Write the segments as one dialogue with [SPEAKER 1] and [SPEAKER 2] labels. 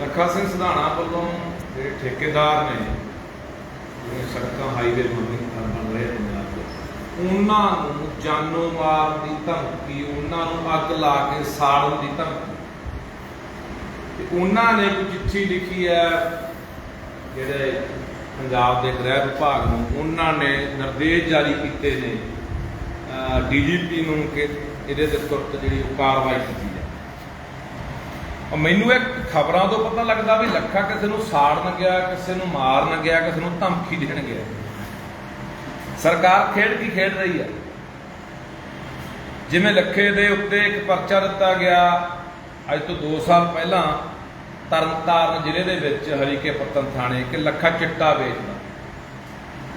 [SPEAKER 1] ਲੱਖਾ ਸਿੰਘ ਸਿਧਾਣਾ ਵੱਲੋਂ ਜਿਹੜੇ ਠੇਕੇਦਾਰ ਨੇ ਜਿਹੜੇ ਸੜਕਾਂ ਹਾਈਵੇ ਬਣ ਰਹੇ ਪੰਜਾਬ ਉਹਨਾਂ ਨੂੰ ਜਾਨੋਂ ਮਾਰ ਦੀ ਧਮਕੀ, ਉਹਨਾਂ ਨੂੰ ਅੱਗ ਲਾ ਕੇ ਸਾੜਨ ਦੀ ਧਮਕੀ। ਤੇ ਉਹਨਾਂ ਨੇ ਚਿੱਠੀ ਲਿਖੀ ਹੈ, ਜਿਹੜੇ ਪੰਜਾਬ ਦੇ ਗ੍ਰਹਿ ਵਿਭਾਗ ਨੂੰ, ਉਹਨਾਂ ਨੇ ਨਿਰਦੇਸ਼ ਜਾਰੀ ਕੀਤੇ ਨੇ ਡੀਜੀਪੀ ਨੂੰ ਕਿ ਇਹਦੇ ਤੇ ਤੁਰਤ ਜਿਹੜੀ ਉਹ ਕਾਰਵਾਈ ਕੀਤੀ ਜਾਏ ਮੈਨੂੰ ਇੱਕ ਖਬਰਾਂ ਤੋਂ ਪਤਾ ਲੱਗਦਾ ਵੀ ਲੱਖਾ ਕਿਸੇ ਨੂੰ ਸਾੜਨ ਗਿਆ, ਕਿਸੇ ਨੂੰ ਮਾਰਨ ਗਿਆ, ਕਿਸੇ ਨੂੰ ਧਮਕੀ ਦੇਣ ਗਿਆ। ਸਰਕਾਰ ਖੇਡ ਕੀ ਖੇਡ ਰਹੀ ਹੈ? ਜਿਵੇਂ ਲੱਖੇ ਦੇ ਉੱਤੇ ਇੱਕ ਪਰਚਾ ਦਿੱਤਾ ਗਿਆ, ਅੱਜ ਤੋਂ 2 ਸਾਲ ਪਹਿਲਾਂ ਤਰਨਤਾਰਨ ਜ਼ਿਲ੍ਹੇ ਦੇ ਵਿੱਚ ਹਰੀਕੇ ਪੱਤਨ ਥਾਣੇ ਕਿ ਲੱਖਾ ਚਿੱਟਾ ਵੇਚਦਾ।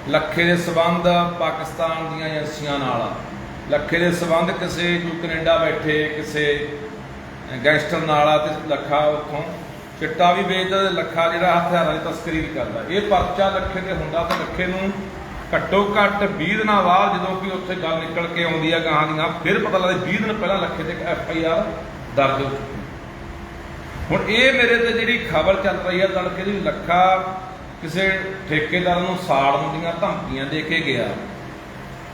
[SPEAKER 1] ਲੱਖੇ ਦੇ ਸਬੰਧ ਪਾਕਿਸਤਾਨ ਦੀਆਂ ਏਜੰਸੀਆਂ ਨਾਲ ਲੱਖੇ ਦੇ ਸਬੰਧ ਕਿਸੇ ਜੋ ਕੈਨੇਡਾ ਬੈਠੇ, ਕਿਸੇ ਗੈਂਗਸਟਰ ਨਾਲ ਆ ਤੇ ਲੱਖਾ ਉੱਥੋਂ। ਚਿੱਟਾ ਵੀ ਵੇਚਦਾ ਤੇ ਲੱਖਾ ਜਿਹੜਾ ਹਥਿਆਰਾਂ ਦੀ ਤਸਕਰੀ ਵੀ ਕਰਦਾ। ਇਹ ਪਰਚਾ ਲੱਖੇ ਤੇ ਹੁੰਦਾ ਤੇ ਲੱਖੇ ਨੂੰ ਘੱਟੋ ਘੱਟ 20 ਦਿਨਾਂ ਬਾਅਦ ਜਦੋਂ ਕਿ ਉੱਥੇ ਗੱਲ ਨਿਕਲ ਕੇ ਆਉਂਦੀ ਆ ਗਾਹਾਂ ਦੀਆਂ, ਫਿਰ ਪਤਾ ਲੱਗਦਾ 20 ਦਿਨ ਪਹਿਲਾਂ ਲੱਖੇ ਤੇ ਇੱਕ ਐਫ ਆਈ ਆਰ ਦਰਜ ਹੋ ਚੁੱਕੀ ਹੁਣ ਇਹ ਮੇਰੇ ਤੇ ਜਿਹੜੀ ਖਬਰ ਚੱਲ ਰਹੀ ਹੈ ਤੜਕੇ ਦੀ ਲੱਖਾ ਕਿਸੇ ਠੇਕੇਦਾਰ ਨੂੰ ਸਾੜਨ ਦੀਆਂ ਧਮਕੀਆਂ ਦੇ ਕੇ ਗਿਆ।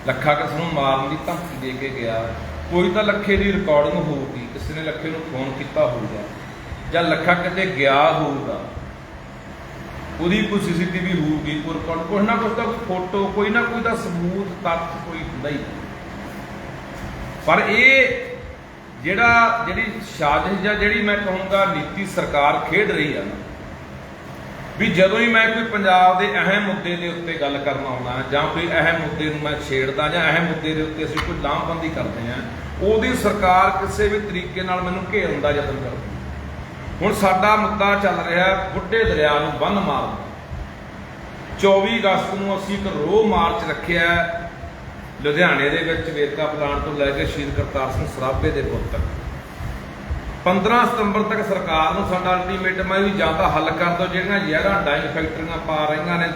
[SPEAKER 1] ਲੱਖਾ ਕਿਸੇ ਨੂੰ ਮਾਰਨ ਦੀ ਧਮਕੀ ਦੇ ਕੇ ਗਿਆ। ਕੋਈ ਤਾਂ ਲੱਖੇ ਦੀ ਰਿਕਾਰਡਿੰਗ ਹੋਊਗੀ, ਕਿਸੇ ਨੇ ਲੱਖੇ ਨੂੰ ਫੋਨ ਕੀਤਾ ਹੋਊਗਾ, ਜਾਂ ਲੱਖਾ ਕਿਤੇ ਗਿਆ ਹੋਊਗਾ। ਉਹਦੀ ਕੋਈ ਸੀਸੀਟੀਵੀ ਹੋਊਗੀ ਕੋਈ ਰਿਕਾਰਡ ਕੋਈ ਨਾ ਕੁਛ ਤਾਂ ਕੋਈ ਫੋਟੋ ਕੋਈ ਨਾ ਕੋਈ ਤਾਂ ਸਬੂਤ, ਤੱਥ ਕੋਈ ਹੁੰਦਾ ਹੀ। ਪਰ ਇਹ ਜਿਹੜਾ ਜਿਹੜੀ ਸਾਜ਼ਿਸ਼ ਜਾਂ ਜਿਹੜੀ ਮੈਂ ਕਹੂੰਗਾ ਨੀਤੀ ਸਰਕਾਰ ਖੇਡ ਰਹੀ ਆ ਨਾ ਵੀ ਜਦੋਂ ਹੀ ਮੈਂ ਕੋਈ ਪੰਜਾਬ ਦੇ ਅਹਿਮ ਮੁੱਦੇ ਦੇ ਉੱਤੇ ਗੱਲ ਕਰਨ ਆਉਣਾ ਜਾਂ ਕੋਈ ਅਹਿਮ ਮੁੱਦੇ ਨੂੰ ਮੈਂ ਛੇੜਦਾ ਜਾਂ ਅਹਿਮ ਮੁੱਦੇ ਦੇ ਉੱਤੇ ਅਸੀਂ ਕੋਈ ਲਾਮਬੰਦੀ ਕਰਦੇ ਹਾਂ, ਉਹਦੀ ਸਰਕਾਰ ਕਿਸੇ ਵੀ ਤਰੀਕੇ ਨਾਲ ਮੈਨੂੰ ਘੇਰਨ ਦਾ ਯਤਨ ਕਰਦੀ ਹੁਣ ਸਾਡਾ ਮੁੱਦਾ ਚੱਲ ਰਿਹਾ ਬੁੱਢੇ ਦਰਿਆ ਨੂੰ ਬੰਨ ਮਾਰਨ। 24 ਅਗਸਤ ਨੂੰ ਅਸੀਂ ਇੱਕ ਰੋਹ ਮਾਰਚ ਰੱਖਿਆ ਲੁਧਿਆਣੇ ਦੇ ਵਿੱਚ ਵੇਰਕਾ ਪਲਾਂਟ ਤੋਂ ਲੈ ਕੇ ਸ਼ਹੀਦ ਕਰਤਾਰ ਸਿੰਘ ਸਰਾਭੇ ਦੇ ਪੁੱਤਰ 15 ਸਤੰਬਰ ਤੱਕ ਸਰਕਾਰ ਨੂੰ ਸਾਡਾ ਅਲਟੀਮੇਟਮ ਹੈ ਵੀ ਜਾਂ ਤਾਂ ਹੱਲ ਕਰ ਦਿਓ, ਜਿਹੜੀਆਂ ਜ਼ਹਿਰਾਂ ਡਾਈਂਗ ਫੈਕਟਰੀਆਂ ਪਾ ਰਹੀਆਂ ਨੇ,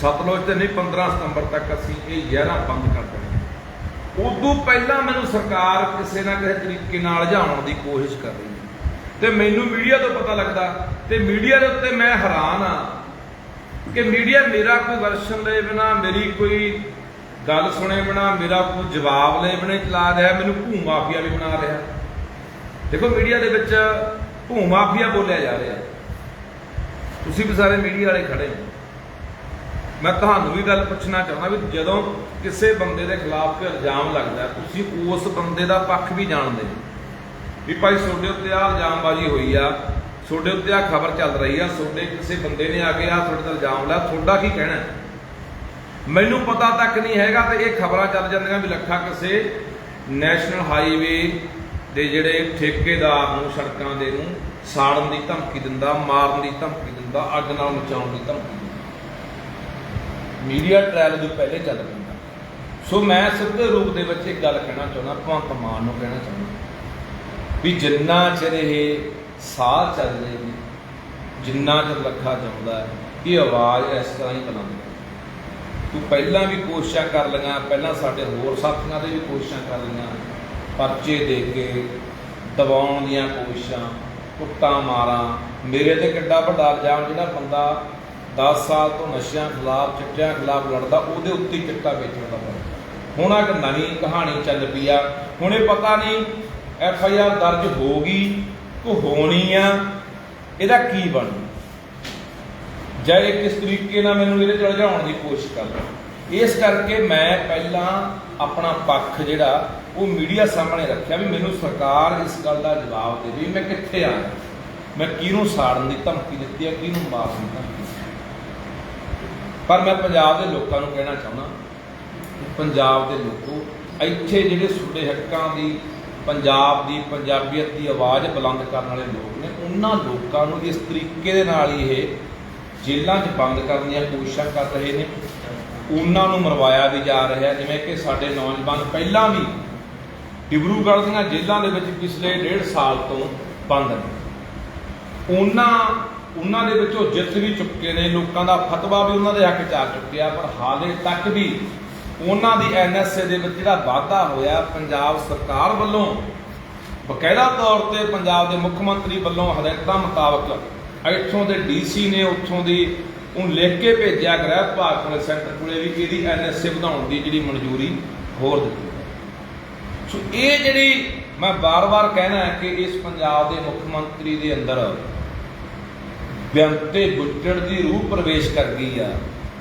[SPEAKER 1] ਸਤਲੁਜ ਤੇ ਨਹੀਂ 15 ਸਤੰਬਰ ਤੱਕ ਅਸੀਂ ਇਹ ਜ਼ਹਿਰਾਂ ਬੰਦ ਕਰ ਦੇਣੀਆਂ। ਉਦੋਂ ਪਹਿਲਾਂ ਮੈਨੂੰ ਸਰਕਾਰ ਕਿਸੇ ਨਾ ਕਿਸੇ ਤਰੀਕੇ ਨਾਲ ਲਿਜਾਉਣ ਦੀ ਕੋਸ਼ਿਸ਼ ਕਰ ਰਹੀ ਹੈ ਤੇ ਮੈਨੂੰ ਮੀਡੀਆ ਤੋਂ ਪਤਾ ਲੱਗਦਾ, ਤੇ ਮੀਡੀਆ ਦੇ ਉੱਤੇ ਮੈਂ ਹੈਰਾਨ ਆ ਕਿ ਮੀਡੀਆ ਮੇਰਾ ਕੋਈ ਵਰਸ਼ਨ ਲਏ ਬਿਨਾ, ਮੇਰੀ ਕੋਈ ਗੱਲ ਸੁਣੇ ਬਿਨਾ, ਮੇਰਾ ਕੋਈ ਜਵਾਬ ਲਏ ਬਿਨਾ ਚਲਾ ਰਿਹਾ, ਮੈਨੂੰ ਭੂ ਮਾਫੀਆ ਵੀ ਬਣਾ ਰਿਹਾ। ਦੇਖੋ, ਮੀਡੀਆ ਦੇ ਵਿੱਚ ਭੂ ਮਾਫੀਆ ਬੋਲਿਆ ਜਾ ਰਿਹਾ। ਤੁਸੀਂ ਵੀ ਸਾਰੇ ਮੀਡੀਆ ਵਾਲੇ ਖੜੇ ਹੋ। ਮੈਂ ਤੁਹਾਨੂੰ ਵੀ ਗੱਲ ਪੁੱਛਣਾ ਚਾਹੁੰਦਾ ਵੀ ਜਦੋਂ ਕਿਸੇ ਬੰਦੇ ਦੇ ਖਿਲਾਫ ਕੋਈ ਇਲਜ਼ਾਮ ਲੱਗਦਾ, ਤੁਸੀਂ ਉਸ ਬੰਦੇ ਦਾ ਪੱਖ ਵੀ ਜਾਣਦੇ ਵੀ ਭਾਈ, ਤੁਹਾਡੇ ਉੱਤੇ ਆ ਇਲਜ਼ਾਮਬਾਜ਼ੀ ਹੋਈ ਆ, ਤੁਹਾਡੇ ਉੱਤੇ ਆ ਖਬਰ ਚੱਲ ਰਹੀ ਆ, ਤੁਹਾਡੇ ਕਿਸੇ ਬੰਦੇ ਨੇ ਆ ਕੇ ਆ ਤੁਹਾਡੇ ਤੇ ਇਲਜ਼ਾਮ ਲਾਇਆ, ਤੁਹਾਡਾ ਕੀ ਕਹਿਣਾ? ਮੈਨੂੰ ਪਤਾ ਤੱਕ ਨਹੀਂ ਹੈਗਾ ਤੇ ਇਹ ਖਬਰਾਂ ਚੱਲ ਜਾਂਦੀਆਂ ਵੀ ਲੱਖਾ ਕਿਸੇ ਨੈਸ਼ਨਲ ਹਾਈਵੇ ਦੇ ਜਿਹੜੇ ਠੇਕੇਦਾਰ ਨੂੰ, ਸੜਕਾਂ ਦੇ ਨੂੰ ਸਾੜਨ ਦੀ ਧਮਕੀ ਦਿੰਦਾ, ਮਾਰਨ ਦੀ ਧਮਕੀ ਦਿੰਦਾ, ਅੱਗ ਨਾਲ ਮਚਾਉਣ ਦੀ ਧਮਕੀ ਦਿੰਦਾ। ਮੀਡੀਆ ਟ੍ਰਾਇਲ ਤੋਂ ਪਹਿਲੇ ਚੱਲ ਪੈਂਦਾ। ਸੋ ਮੈਂ ਸਿੱਧੇ ਰੂਪ ਦੇ ਵਿੱਚ ਇੱਕ ਗੱਲ ਕਹਿਣਾ ਚਾਹੁੰਦਾ, ਭਗਵੰਤ ਮਾਨ ਨੂੰ ਕਹਿਣਾ ਚਾਹੁੰਦਾ ਵੀ ਜਿੰਨਾ ਚਿਰ ਇਹ ਸਾਹ ਚੱਲ ਰਹੇ ਨੇ ਜਿੰਨਾ ਚਿਰ ਲੱਖਾ ਜਾਂਦਾ ਹੈ, ਇਹ ਆਵਾਜ਼ ਇਸ ਤਰ੍ਹਾਂ ਹੀ ਬੁਲੰਦ ਤੂੰ ਪਹਿਲਾਂ ਵੀ ਕੋਸ਼ਿਸ਼ਾਂ ਕਰ ਲਈਆਂ, ਪਹਿਲਾਂ ਸਾਡੇ ਹੋਰ ਸਾਥੀਆਂ ਦੇ ਵੀ ਕੋਸ਼ਿਸ਼ਾਂ ਕਰ ਲਈਆਂ। ਪਰਚੇ ਦੇ ਕੇ ਦਬਾਉਣ ਦੀਆਂ ਕੋਸ਼ਿਸ਼ਾਂ, ਕੁੱਟਾਂ ਮਾਰਾਂ। ਮੇਰੇ ਤੇ ਕਿੱਡਾ ਵੱਡਾ ਇਲਜ਼ਾਮ ਜਿਹੜਾ ਬੰਦਾ 10 ਸਾਲ ਤੋਂ ਨਸ਼ਿਆਂ ਖਿਲਾਫ, ਚਿੱਟਿਆਂ ਖਿਲਾਫ ਲੜਦਾ, ਉਹਦੇ ਉੱਤੇ ਚਿੱਟਾ ਵੇਚਣ ਦਾ ਹੁਣ ਆ ਇੱਕ ਨਵੀਂ ਕਹਾਣੀ ਚੱਲ ਪਈ ਆ। ਹੁਣ ਇਹ ਪਤਾ ਨਹੀਂ ਐਫ ਆਈ ਆਰ ਦਰਜ ਹੋ ਗਈ ਕੋ ਹੋਣੀ ਆ। ਇਹਦਾ ਕੀ ਬਣੂ? ਜਾਂ ਇਹ ਕਿਸ ਤਰੀਕੇ ਨਾਲ ਮੈਨੂੰ ਇਹਦੇ ਚੜ ਜਾਉਣ ਦੀ ਕੋਸ਼ਿਸ਼ ਕਰਦਾ? ਇਸ ਕਰਕੇ ਮੈਂ ਪਹਿਲਾਂ ਆਪਣਾ ਪੱਖ ਜਿਹੜਾ ਉਹ ਮੀਡੀਆ ਸਾਹਮਣੇ ਰੱਖਿਆ ਵੀ ਮੈਨੂੰ ਸਰਕਾਰ ਇਸ ਗੱਲ ਦਾ ਜਵਾਬ ਦੇ ਵੀ ਮੈਂ ਕਿੱਥੇ ਆ? ਮੈਂ ਕਿਹਨੂੰ ਸਾੜਨ ਦੀ ਧਮਕੀ ਦਿੱਤੀ ਹੈ, ਕਿਹਨੂੰ ਮਾਰਨ ਦੀ ਧਮਕੀ ਦਿੱਤੀ ਪਰ ਮੈਂ ਪੰਜਾਬ ਦੇ ਲੋਕਾਂ ਨੂੰ ਕਹਿਣਾ ਚਾਹੁੰਦਾ ਪੰਜਾਬ ਦੇ ਲੋਕੋ, ਇੱਥੇ ਜਿਹੜੇ ਸੁਡੇ ਹੱਕਾਂ ਦੀ, ਪੰਜਾਬ ਦੀ, ਪੰਜਾਬੀਅਤ ਦੀ ਆਵਾਜ਼ ਬੁਲੰਦ ਕਰਨ ਵਾਲੇ ਲੋਕ ਨੇ, ਉਹਨਾਂ ਲੋਕਾਂ ਨੂੰ ਇਸ ਤਰੀਕੇ ਦੇ ਨਾਲ ਇਹ ਜੇਲ੍ਹਾਂ 'ਚ ਬੰਦ ਕਰਨ ਦੀਆਂ ਕੋਸ਼ਿਸ਼ਾਂ ਕਰ ਰਹੇ ਨੇ। ਉਹਨਾਂ ਨੂੰ ਮਰਵਾਇਆ ਵੀ ਜਾ ਰਿਹਾ, ਜਿਵੇਂ ਕਿ ਸਾਡੇ ਨੌਜਵਾਨ ਪਹਿਲਾਂ ਵੀ ਡਿਬਰੂਗੜ੍ਹ ਦੀਆਂ ਜੇਲ੍ਹਾਂ ਦੇ ਵਿੱਚ ਪਿਛਲੇ ਡੇਢ ਸਾਲ ਤੋਂ ਬੰਦ ਨੇ ਉਹਨਾਂ ਉਹਨਾਂ ਦੇ ਵਿੱਚੋਂ ਜਿੱਤ ਵੀ ਚੁੱਕੇ ਨੇ, ਲੋਕਾਂ ਦਾ ਫਤਵਾ ਵੀ ਉਹਨਾਂ ਦੇ ਹੱਕ 'ਚ ਆ ਚੁੱਕਿਆ, ਪਰ ਹਾਲੇ ਤੱਕ ਵੀ ਉਹਨਾਂ ਦੀ ਐਨਐਸਏ ਦੇ ਵਿੱਚ ਜਿਹੜਾ ਵਾਅਦਾ ਹੋਇਆ, ਪੰਜਾਬ ਸਰਕਾਰ ਵੱਲੋਂ ਬਕਾਇਦਾ ਤੌਰ ਤੇ ਪੰਜਾਬ ਦੇ ਮੁੱਖ ਮੰਤਰੀ ਵੱਲੋਂ ਹਦਾਇਤਾਂ ਮੁਤਾਬਕ ਇੱਥੋਂ ਦੇ ਡੀਸੀ ਨੇ ਉੱਥੋਂ ਦੀ ਉਹ ਲਿਖ ਕੇ ਭੇਜਿਆ ਗ੍ਰਹਿ ਵਿਭਾਗ ਕੋਲੇ, ਸੈਂਟਰ ਕੋਲੇ ਵੀ ਇਹਦੀ ਐਨਐਸਏ ਵਧਾਉਣ ਦੀ ਜਿਹੜੀ ਮਨਜ਼ੂਰੀ ਹੋਰ ਦਿੱਤੀ ਜਾਵੇ। ਸੋ ਇਹ ਜਿਹੜੀ ਮੈਂ ਬਾਰ-ਬਾਰ ਕਹਿਣਾ ਹੈ ਕਿ ਇਸ ਪੰਜਾਬ ਦੇ ਮੁੱਖ ਮੰਤਰੀ ਦੇ ਅੰਦਰ ਬਿਆੰਤੇ ਬੁੱਟੜ ਦੀ ਰੂਹ ਪ੍ਰਵੇਸ਼ ਕਰ ਗਈ ਆ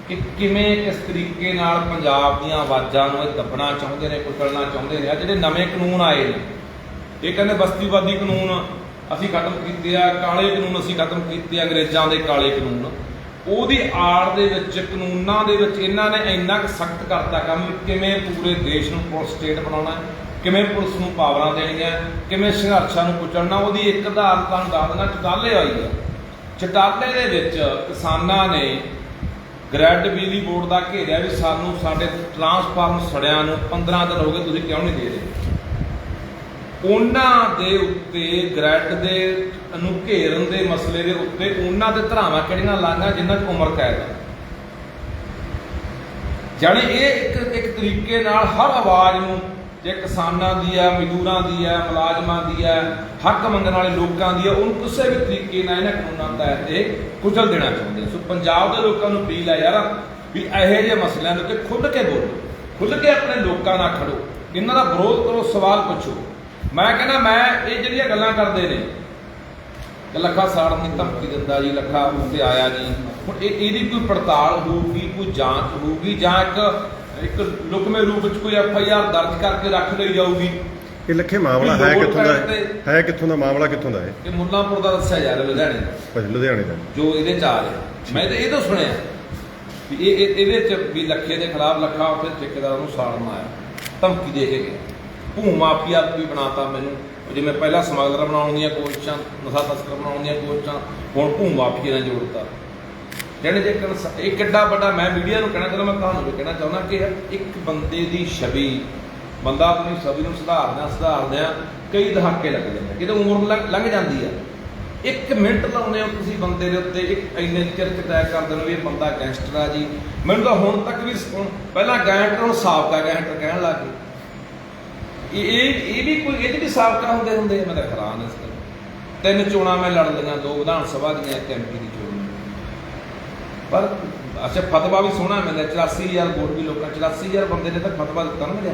[SPEAKER 1] ਕਿ ਕਿਵੇਂ ਇਸ ਤਰੀਕੇ ਨਾਲ ਪੰਜਾਬ ਦੀਆਂ ਆਵਾਜ਼ਾਂ ਨੂੰ ਇਹ ਦੱਬਣਾ ਚਾਹੁੰਦੇ ਨੇ, ਕੁਚਲਣਾ ਚਾਹੁੰਦੇ ਨੇ। ਆ ਜਿਹੜੇ ਨਵੇਂ ਕਾਨੂੰਨ ਆਏ ਨੇ, ਇਹ ਕਹਿੰਦੇ ਬਸਤੀਵਾਦੀ ਕਾਨੂੰਨ ਅਸੀਂ ਖਤਮ ਕੀਤੇ ਆ, ਕਾਲੇ ਕਾਨੂੰਨ ਅਸੀਂ ਖਤਮ ਕੀਤੇ ਆ, ਅੰਗਰੇਜ਼ਾਂ ਦੇ ਕਾਲੇ ਕਾਨੂੰਨ। ਉਹਦੀ ਆੜ ਦੇ ਵਿੱਚ, ਕਾਨੂੰਨਾਂ ਦੇ ਵਿੱਚ ਇਹਨਾਂ ਨੇ ਇੰਨਾ ਕੁ ਸਖਤ ਕਰਤਾ ਕੰਮ ਕਿਵੇਂ ਪੂਰੇ ਦੇਸ਼ ਨੂੰ ਪੁਲਿਸ ਸਟੇਟ ਬਣਾਉਣਾ ਕਿਵੇਂ ਪੁਲਿਸ ਨੂੰ ਪਾਵਰਾਂ ਦੇਣੀਆਂ, ਕਿਵੇਂ ਸੰਘਰਸ਼ਾਂ ਨੂੰ ਕੁਚਲਣਾ ਉਹਦੀ ਇੱਕ ਆਧਾਰ ਤੁਹਾਨੂੰ ਦੱਸ ਦੇਣਾ ਚਟਾਲੇ ਆਈ ਆ। ਚਟਾਲੇ ਦੇ ਵਿੱਚ ਕਿਸਾਨਾਂ ਨੇ ਗ੍ਰੈਡ ਬਿਜਲੀ ਬੋਰਡ ਦਾ ਘੇਰਿਆ ਵੀ ਸਾਨੂੰ ਸਾਡੇ ਟਰਾਂਸਫਾਰਮ ਸੜਿਆਂ ਨੂੰ 15 ਦਿਨ ਹੋ ਗਏ, ਤੁਸੀਂ ਕਿਉਂ ਨਹੀਂ ਦੇ ਰਹੇ? ਉਹਨਾਂ ਦੇ ਉੱਤੇ, ਗ੍ਰੈਡ ਦੇ ਨੂੰ ਘੇਰਨ ਦੇ ਮਸਲੇ ਦੇ ਉੱਤੇ ਉਹਨਾਂ ਦੇ ਧਰਾਵਾਂ ਕਿਹੜੀਆਂ ਲਾਈਆਂ ਜਿਨ੍ਹਾਂ 'ਚ ਉਮਰ ਕੈਦ ਹੈ ਜਾਣੀ ਇਹ ਇੱਕ ਇੱਕ ਤਰੀਕੇ ਨਾਲ ਹਰ ਆਵਾਜ਼ ਨੂੰ ਜੇ ਕਿਸਾਨਾਂ ਦੀ ਹੈ, ਮਜ਼ਦੂਰਾਂ ਦੀ ਹੈ, ਮੁਲਾਜ਼ਮਾਂ ਦੀ ਹੈ, ਹੱਕ ਮੰਗਣ ਵਾਲੇ ਲੋਕਾਂ ਦੀ ਹੈ, ਉਹਨੂੰ ਕਿਸੇ ਵੀ ਤਰੀਕੇ ਨਾਲ ਇਹਨਾਂ ਕਾਨੂੰਨਾਂ ਤਹਿਤ ਇਹ ਕੁਚਲ ਦੇਣਾ ਚਾਹੁੰਦੇ ਸੋ ਪੰਜਾਬ ਦੇ ਲੋਕਾਂ ਨੂੰ ਅਪੀਲ ਹੈ ਯਾਰ ਵੀ ਇਹੋ ਜਿਹੇ ਮਸਲਿਆਂ ਦੇ ਉੱਤੇ ਖੁੱਲ੍ਹ ਕੇ ਬੋਲੋ, ਖੁੱਲ੍ਹ ਕੇ ਆਪਣੇ ਲੋਕਾਂ ਨਾਲ ਖੜੋ, ਇਹਨਾਂ ਦਾ ਵਿਰੋਧ ਕਰੋ, ਸਵਾਲ ਪੁੱਛੋ। ਮੈਂ ਕਹਿੰਦਾ, ਮੈਂ ਇਹ ਜਿਹੜੀਆਂ ਗੱਲਾਂ ਕਰਦੇ ਨੇ ਕਿ ਲੱਖਾ ਸਾੜਨ ਦੀ ਧਮਕੀ ਦਿੰਦਾ ਜੀ, ਲੱਖਾ ਉੱਤੇ ਆਇਆ ਜੀ, ਹੁਣ ਇਹ ਇਹਦੀ ਕੋਈ ਪੜਤਾਲ ਹੋਊਗੀ, ਕੋਈ ਜਾਂਚ ਹੋਊਗੀ, ਜਾਂ ਇੱਕ ਇੱਕ ਲੁਕਵੇਂ ਰੂਪ ਵਿੱਚ ਕੋਈ ਐਫ ਆਈ ਆਰ ਦਰਜ ਕਰਕੇ ਰੱਖ ਲਈ ਜਾਊਗੀ।
[SPEAKER 2] ਇਹ ਲੱਖੇ ਮਾਮਲਾ ਹੈ ਕਿੱਥੋਂ ਦਾ ਹੈ? ਹੈ ਕਿੱਥੋਂ ਦਾ? ਮਾਮਲਾ ਕਿੱਥੋਂ ਦਾ ਹੈ?
[SPEAKER 1] ਕਿ ਮੁੱਲਾਂਪੁਰ ਦਾ ਦੱਸਿਆ ਜਾ ਰਿਹਾ ਲੁਧਿਆਣੇ ਦਾ।
[SPEAKER 2] ਭਾਜੀ ਲੁਧਿਆਣੇ ਦਾ।
[SPEAKER 1] ਜੋ ਇਹਦੇ ਚ ਆ ਰਿਹਾ ਮੈਂ ਤਾਂ ਇਹ ਤੋਂ ਸੁਣਿਆ ਵੀ ਇਹ ਇਹ- ਇਹਦੇ ਚ ਵੀ ਲੱਖੇ ਦੇ ਖਿਲਾਫ ਲੱਖਾ ਉੱਥੇ ਠੇਕੇਦਾਰ ਨੂੰ ਸਾੜਨ ਆਇਆ ਧਮਕੀ ਦੇ ਕੇ ਗਿਆ। ਭੂ ਮਾਫੀਆ ਵੀ ਬਣਾਤਾ ਮੈਨੂੰ। ਜਿਵੇਂ ਪਹਿਲਾਂ ਸਮਗਲਰ ਬਣਾਉਣ ਦੀਆਂ ਕੋਸ਼ਿਸ਼ਾਂ ਨਸ਼ਾ ਤਸਕਰ ਬਣਾਉਣ ਦੀਆਂ ਕੋਸ਼ਿਸ਼ਾਂ ਹੁਣ ਭੂ ਮਾਫੀਆ ਨੇ ਜੋੜਤਾ। ਜਿਹੜੇ ਜੇ ਇਹ ਕਿੱਡਾ ਵੱਡਾ ਮੈਂ ਮੀਡੀਆ ਨੂੰ ਕਹਿਣਾ ਚਾਹੁੰਦਾ, ਮੈਂ ਤੁਹਾਨੂੰ ਵੀ ਕਹਿਣਾ ਚਾਹੁੰਦਾ ਕਿ ਇੱਕ ਬੰਦੇ ਦੀ ਛਵੀ, ਬੰਦਾ ਆਪਣੀ ਛਵੀ ਨੂੰ ਸੁਧਾਰਨਾ ਸੁਧਾਰਦਿਆਂ ਕਈ ਦਹਾਕੇ ਲੱਗ ਜਾਂਦੇ ਕਿਤੇ ਉਮਰ ਲੰਘ- ਲੰਘ ਜਾਂਦੀ ਆ। ਇੱਕ ਮਿੰਟ ਲਾਉਂਦੇ ਹੋ ਤੁਸੀਂ ਬੰਦੇ ਦੇ ਉੱਤੇ, ਇੱਕ ਇੰਨੇ ਚਿਰ ਤੈਅ ਕਰ ਦਿੰਦੇ ਹੋ ਵੀ ਇਹ ਬੰਦਾ ਗੈਂਗਸਟਰ ਆ ਜੀ। ਮੈਨੂੰ ਤਾਂ ਹੁਣ ਤੱਕ ਵੀ ਹੁਣ ਪਹਿਲਾਂ ਗੈਂਗਸਟਰ ਹੁਣ ਸਾਬਕਾ ਗੈਂਗਸਟਰ ਕਹਿਣ ਲੱਗ ਗਏ। ਇਹ ਇਹ ਵੀ ਕੋਈ ਇਹਦੇ ਵੀ ਸਾਬਕਾ ਹੁੰਦੇ ਹੁੰਦੇ ਮੈਂ ਤਾਂ ਹੈਰਾਨ ਇਸ ਗੱਲ ਤਿੰਨ ਚੋਣਾਂ ਮੈਂ ਲੜ ਲਈਆਂ, ਦੋ ਵਿਧਾਨ ਸਭਾ ਦੀਆਂ, ਇੱਕ ਐਮਪੀ ਦੀ ਚੋਣ। ਪਰ ਅੱਛਾ, ਫਤਵਾ ਵੀ ਸੋਹਣਾ ਮਿਲਿਆ 84000 ਵੋਟ ਵੀ ਲੋਕਾਂ 84000 ਬੰਦੇ ਨੇ ਤਾਂ ਫਤਵਾ ਦਿੱਤਾ ਨਾ ਮੇਰੇ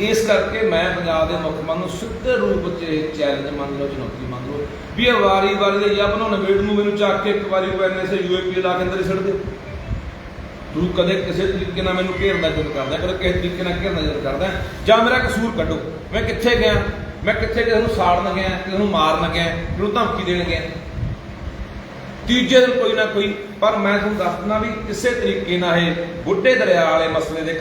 [SPEAKER 1] ਇਸ ਕਰਕੇ ਮੈਂ ਪੰਜਾਬ ਦੇ ਮੁੱਖ ਮੰਤਰੀ ਨੂੰ ਸਿੱਧੇ ਰੂਪ 'ਚ ਚੈਲੰਜ ਮੰਨ ਲਓ, ਚੁਣੌਤੀ ਮੰਨ ਲਓ, ਵੀ ਇਹ ਵਾਰੀ ਵਾਰੀ ਦੇ ਜਾਂ ਬਣਾਉਣ ਵੇਟ ਨੂੰ ਮੈਨੂੰ ਚੱਕ ਕੇ ਇੱਕ ਵਾਰੀ ਉਹ ਯੂਏਪੀ ਲਾ ਕੇ ਅੰਦਰ ਹੀ ਛੱਡ ਦਿਓ। ਤੂੰ ਕਦੇ ਕਿਸੇ ਤਰੀਕੇ ਨਾਲ ਮੈਨੂੰ ਘੇਰਦਾ ਜਦ ਕਰਦਾ, ਕਦੇ ਕਿਸੇ ਤਰੀਕੇ ਨਾਲ ਘੇਰਦਾ ਜਦ ਕਰਦਾ, ਜਾਂ ਮੇਰਾ ਕਸੂਰ ਕੱਢੋ। ਮੈਂ ਕਿੱਥੇ ਗਿਆ? ਮੈਂ ਕਿੱਥੇ ਕਿਸੇ ਨੂੰ ਸਾੜਨ ਗਿਆ, ਕਿਸੇ ਨੂੰ ਮਾਰਨ ਗਿਆ, ਕਿਸੇ ਨੂੰ ਧਮਕੀ ਦੇਣ ਗਿਆ? ਤੀਜੇ ਦਿਨ ਕੋਈ ਨਾ ਕੋਈ, ਪਰ ਮੈਂ ਤੁਹਾਨੂੰ ਦੱਸ ਦਿੰਦਾ ਵੀ ਕਿਸੇ ਤਰੀਕੇ ਨਾਲ ਇਹ ਬੁੱਢੇ ਦਰਿਆ ਵਾਲੇ ਮਸਲੇ ਦੇ